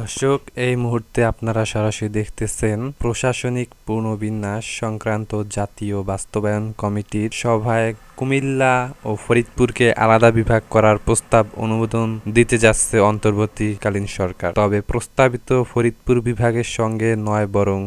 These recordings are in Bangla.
দর্শক, এই মুহূর্তে আপনারা সরাসরি দেখতেছেন প্রশাসনিক পুনর্বিন্যাস সংক্রান্ত জাতীয় বাস্তবায়ন কমিটির সভায় কুমিল্লা ও ফরিদপুরকে আলাদা বিভাগ করার প্রস্তাব অনুমোদন দিতে যাচ্ছে অন্তর্বর্তীকালীন সরকার। তবে প্রস্তাবিত ফরিদপুর বিভাগের সঙ্গে নয়, বরং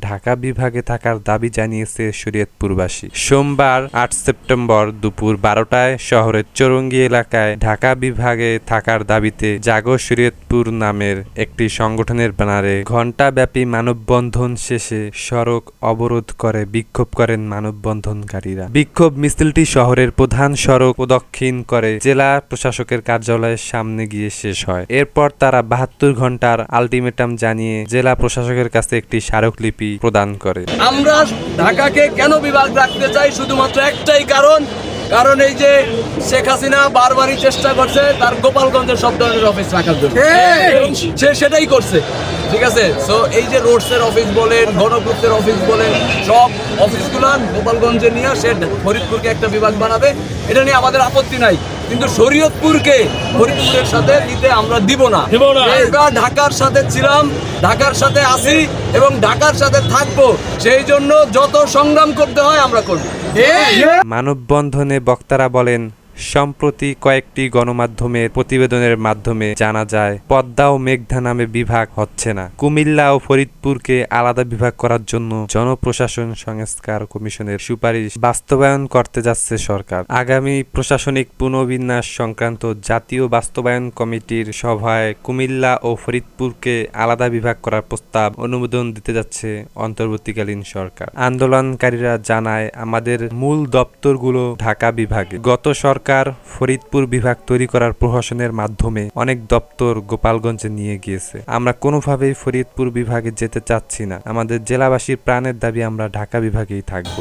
ঢাকা বিভাগে থাকার দাবি জানিয়েছে শরীয়তপুরবাসী। সোমবার আট সেপ্টেম্বর দুপুর বারোটায় শহরের চরঙ্গি এলাকায় ঢাকা বিভাগে থাকার দাবিতে জাগো শরীয়তপুর নামের একটি সংগঠনের ব্যানারে ঘণ্টাব্যাপী মানববন্ধন শেষে সড়ক অবরোধ করে বিক্ষোভ করেন মানববন্ধনকারীরা। বিক্ষোভ মিছিলটি শহরের প্রধান সড়ক প্রদক্ষিণ করে জেলা প্রশাসকের কার্যালয়ের সামনে গিয়ে শেষ হয়। এরপর তারা বাহাত্তর ঘণ্টার আলটিমেটাম জানিয়ে জেলা প্রশাসকের কাছে একটি স্মারকলিপি প্রদান করে। আমরা ঢাকাকে কেন বিভাগ রাখতে চাই শুধুমাত্র একটাই কারণ কারণ এই যে শেখ হাসিনা বারবারই চেষ্টা করছে তার গোপালগঞ্জের সব ধরনের অফিস রাখার জন্য। এবং সে সেটাই করছে। ঠিক আছে? সো এই যে রোডসের অফিস বলেন গণপূর্তের অফিস বলেন সব অফিসগুলো গোপালগঞ্জে নিয়ে সে ফরিদপুরকে একটা বিভাগ বানাবে। এটা নিয়ে আমাদের আপত্তি নাই। কিন্তু শরীয়তপুরকে ফরিদপুরের সাথে নিতে আমরা দিব না। আমরা ঢাকার সাথে ছিলাম ঢাকার সাথে আসি এবং ঢাকার সাথে থাকব সেই জন্য যত সংগ্রাম করতে হয় আমরা করব। মানববন্ধনে বক্তারা বলেন সম্প্রতি কয়েকটি গণমাধ্যমের প্রতিবেদনের মাধ্যমে জানা যায়, পদ্মা ও মেঘনা নামে বিভাগ হচ্ছে না। কুমিল্লা ও ফরিদপুরকে আলাদা বিভাগ করার জন্য জনপ্রশাসন সংস্কার কমিশনের সুপারিশ বাস্তবায়ন করতে যাচ্ছে সরকার। আগামী প্রশাসনিক পুনর্বিন্যাস সংক্রান্ত জাতীয় বাস্তবায়ন কমিটির সভায় কুমিল্লা ও ফরিদপুরকে আলাদা বিভাগ করার প্রস্তাব অনুমোদন দিতে যাচ্ছে অন্তর্বর্তীকালীন সরকার। আন্দোলনকারীরা জানায়, আমাদের মূল দপ্তরগুলো ঢাকা বিভাগে। গত সরকার ফরিদপুর বিভাগ তৈরি করার প্রহসনের মাধ্যমে অনেক দপ্তর গোপালগঞ্জে নিয়ে গিয়েছে। আমরা কোনোভাবেই ফরিদপুর বিভাগে যেতে চাচ্ছি না। আমাদের জেলাবাসীর প্রাণের দাবি আমরা ঢাকা বিভাগেই থাকব।